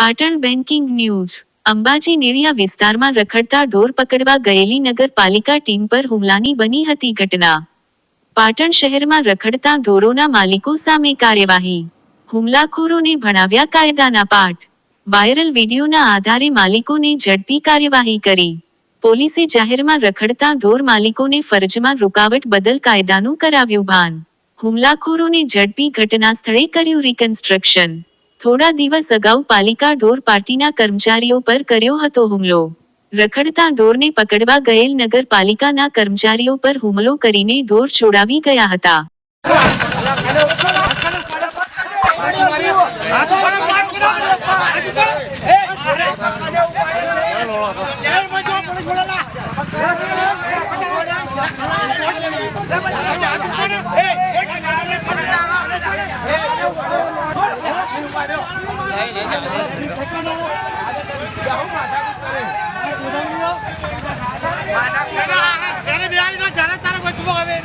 Patan banking news. Ambaji નેડિયા વિસ્તારમાં રખડતા ઢોર પકડવા ગયેલી નગરપાલિકા ટીમ પર હુમલાની બની હતી ઘટના. પાટણ શહેરમાં રખડતા ઢોરોના માલિકો સામે કાર્યવાહી. હુમલાખોરોને ભણાવ્યા કાયદાના પાઠ. વાયરલ વિડીયોના આધારે માલિકોને ઝડપી કાર્યવાહી કરી. પોલીસે જાહેરમાં રખડતા ઢોર માલિકોને ફરજમાં રૂકાવટ બદલ કાયદાનું કરાવ્યું ભાન. હુમલાખોરોને ઝડપી ઘટના સ્થળે કર્યું રિકન્સ્ટ્રક્શન થોડા દિવસ અગાઉ પાલિકા ઢોર પાર્ટીના કર્મચારીઓ પર કર્યો હતો હુમલો. રખડતા ઢોરને પકડવા ગયેલ નગરપાલિકાના કર્મચારીઓ પર હુમલો કરીને ઢોર છોડાવી ગયા હતા. એને બિહારી નો જરા તારા બચવો હવે